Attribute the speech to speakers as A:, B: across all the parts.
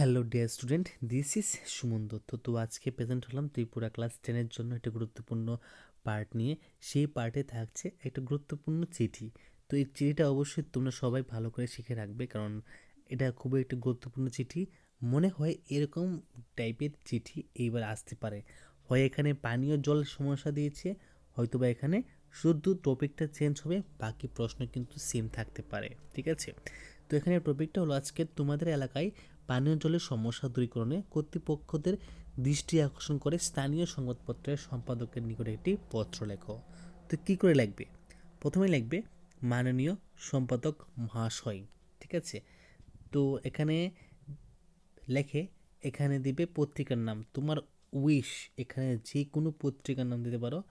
A: Hello dear student this is Suman Dutta তো আজকে present হলাম ত্রিপুরা ক্লাস টেনের জন্য একটা গুরুত্বপূর্ণ পার্ট নিয়ে। সেই পার্টে থাকছে একটা গুরুত্বপূর্ণ চিঠি। তো এই চিঠিটা অবশ্যই তোমরা সবাই ভালো করে শিখে রাখবে কারণ এটা খুবই একটা গুরুত্বপূর্ণ চিঠি। মনে হয় এরকম টাইপের চিঠি এইবার আসতে পারে। হয় এখানে পানীয় জল সমস্যা দিয়েছে হয়তো বা এখানে শুধু টপিকটা চেঞ্জ হবে, বাকি প্রশ্ন কিন্তু সেম থাকতে পারে। ঠিক আছে? তো এখানে টপিকটা হলো আজকে তোমাদের এলাকায় পানীয় জলের সমস্যা দূরীকরণে কর্তৃপক্ষদের দৃষ্টি আকর্ষণ করে স্থানীয় সংবাদপত্রের সম্পাদকের নিকটে একটি পত্র লেখো। তো কী করে লাগবে প্রথমে লাগবে মাননীয় সম্পাদক মহাশয় ঠিক আছে? তো এখানে লেখে, এখানে দিবে পত্রিকার নাম, তোমার উইশ, এখানে যে কোনো পত্রিকার নাম দিতে পারো,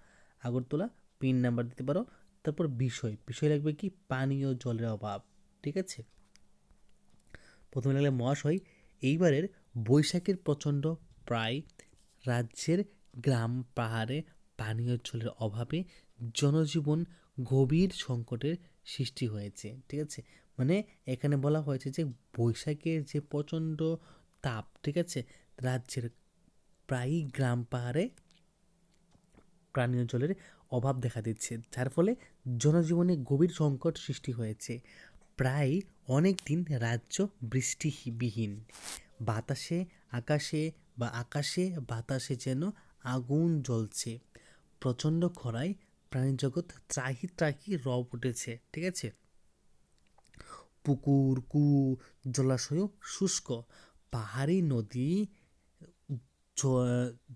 A: আগরতলা, পিন নাম্বার দিতে পারো, তারপর বিষয় বিষয় লাগবে কি? পানীয় জলের অভাব ঠিক আছে? প্রথমে লাগলে মহাশয় এইবারের বৈশাখের প্রচণ্ড প্রায় রাজ্যের গ্রাম পাহাড়ে পানীয় জলের অভাবে জনজীবন গভীর সংকটের সৃষ্টি হয়েছে, ঠিক আছে? মানে এখানে বলা হয়েছে যে বৈশাখের যে প্রচণ্ড তাপ, ঠিক আছে? রাজ্যের প্রায়ই গ্রাম পাহাড়ে পানীয় জলের অভাব দেখা দিচ্ছে, যার ফলে জনজীবনে গভীর সংকট সৃষ্টি হয়েছে। প্রায় অনেক দিন রাজ্য বৃষ্টিবিহীন। বাতাসে, আকাশে বা আকাশে বাতাসে যেন আগুন জ্বলছে। প্রচণ্ড খরায় প্রাণীজগৎ ত্রাহি ত্রাহি রব উঠেছে, ঠিক আছে? পুকুর কু জলাশয় শুষ্ক। পাহাড়ি নদী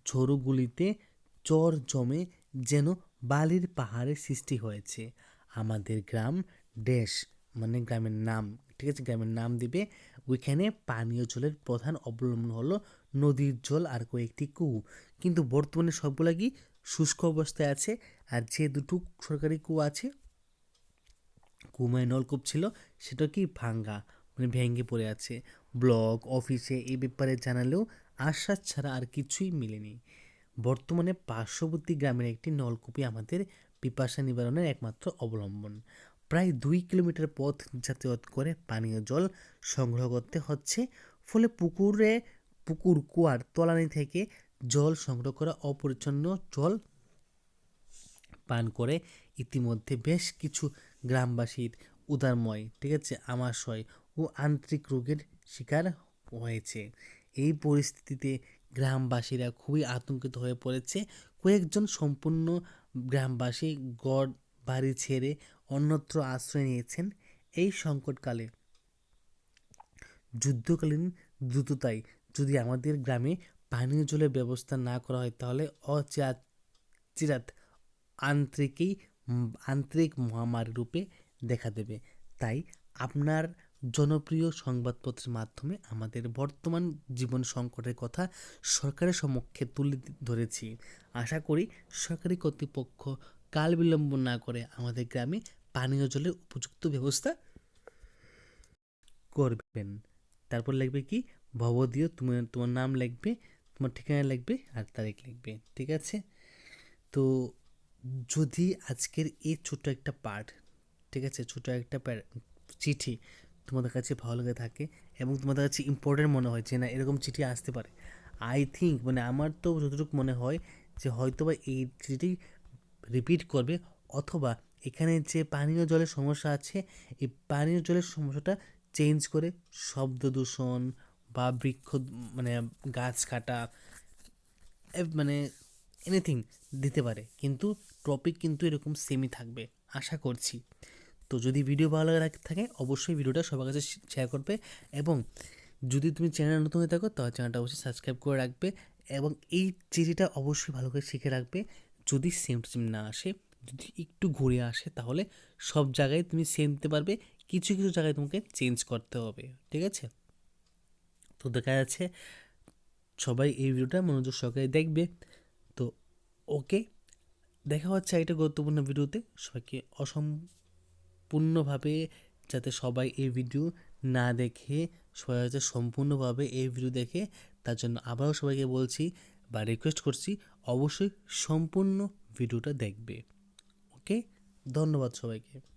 A: ঝড়গুলিতে চর জমে যেন বালির পাহাড়ের সৃষ্টি হয়েছে। আমাদের গ্রাম ড্যাশ মানে গ্রামের নাম, ঠিক আছে? গ্রামের নাম দিবে। ওইখানে পানীয় জলের প্রধান অবলম্বন হলো নদীর জল আর কয়েকটি কু কিন্তু বর্তমানে সবগুলা কি শুষ্ক অবস্থায় আছে? আর যে দুটো সরকারি কু আছে কুমায় নলকূপ ছিল, সেটা কি ভাঙ্গা মানে ভেঙে পড়ে আছে। ব্লক, অফিসে এই ব্যাপারে জানালেও আশ্বাস ছাড়া আর কিছুই মিলেনি। বর্তমানে পার্শ্ববর্তী গ্রামের একটি নলকূপই আমাদের পিপাসা নিবারণের একমাত্র অবলম্বন। প্রায় দুই কিলোমিটার পথ যাতায়াত করে পানীয় জল সংগ্রহ করতে হচ্ছে। ফলে পুকুরে, পুকুর কুয়ার তলানি থেকে জল সংগ্রহ করা অপরিচ্ছন্ন জল পান করে ইতিমধ্যে বেশ কিছু গ্রামবাসীর উদারময়, ঠিক আছে, আমাশয় ও আন্তরিক রোগের শিকার হয়েছে। এই পরিস্থিতিতে গ্রামবাসীরা খুবই আতঙ্কিত হয়ে পড়েছে। কয়েকজন সম্পূর্ণ গ্রামবাসী গড় বাড়ি ছেড়ে অন্যত্র আশ্রয় নিয়েছেন এই সংকটকালে। যুদ্ধকালীন দ্রুততায় যদি আমাদের গ্রামে পানীয় জলের ব্যবস্থা না করা হয়, তাহলে অচিরাত চিরাত আন্তরিকেই, আন্তরিক মহামারী রূপে দেখা দেবে। তাই আপনার জনপ্রিয় সংবাদপত্রের মাধ্যমে আমাদের বর্তমান জীবন সংকটের কথা সরকারের সমক্ষে তুলে ধরেছি। আশা করি সরকারি কর্তৃপক্ষ কাল বিলম্ব না করে আমাদের গ্রামে পানীয় জলের উপযুক্ত ব্যবস্থা করবেন। তারপর লিখবে কি? ভবদীয় তোমার তোমার নাম লিখবে তোমার ঠিকানা লিখবে আর তারিখ লিখবে ঠিক আছে? তো যদি আজকের এই ছোট একটা পার্ট ঠিক আছে? ছোট একটা চিঠি তোমাদের কাছে ভালো লেগে থাকে এবং তোমাদের কাছে ইম্পর্টেন্ট মনে হয় যে না, এরকম চিঠি আসতে পারে। আই থিঙ্ক মানে আমার তো যতটুকু মনে হয় যে হয়তো বা এই চিঠিটি রিপিট করবে অথবা এখানে যে পানীয় জলের সমস্যা আছে, এই পানীয় জলের সমস্যাটা চেঞ্জ করে শব্দ দূষণ বা বৃক্ষ মানে গাছ কাটা মানে এনিথিং দিতে পারে। কিন্তু টপিক কিন্তু এরকম সেমই থাকবে, আশা করছি। তো যদি ভিডিও ভালো লাগে থাকে, অবশ্যই ভিডিওটা সবার কাছে শেয়ার করবে এবং যদি তুমি চ্যানেল নতুন হয়ে থাকো, তাহলে চ্যানেলটা অবশ্যই সাবস্ক্রাইব করে রাখবে এবং এই চিঠিটা অবশ্যই ভালো করে শিখে রাখবে। যদি সেম না আসে যদি একটু ঘুরে আসে, তাহলে সব জায়গায় তুমি সেম দিতে পারবে। কিছু কিছু জায়গায় তোমাকে চেঞ্জ করতে হবে, ঠিক আছে? তো দেখা যাচ্ছে সবাই এই ভিডিওটা মনোযোগ সহকারে দেখবে। তো ওকে দেখা হচ্ছে একটা গুরুত্বপূর্ণ ভিডিওতে। সবাইকে অসম্পূর্ণভাবে যাতে সবাই এই ভিডিও না দেখে, সবাই যাতে সম্পূর্ণভাবে এই ভিডিও দেখে, তার জন্য আবারও সবাইকে বলছি বা রিকোয়েস্ট করছি, অবশ্যই সম্পূর্ণ ভিডিওটা দেখবে। ওকে ধন্যবাদ সবাইকে।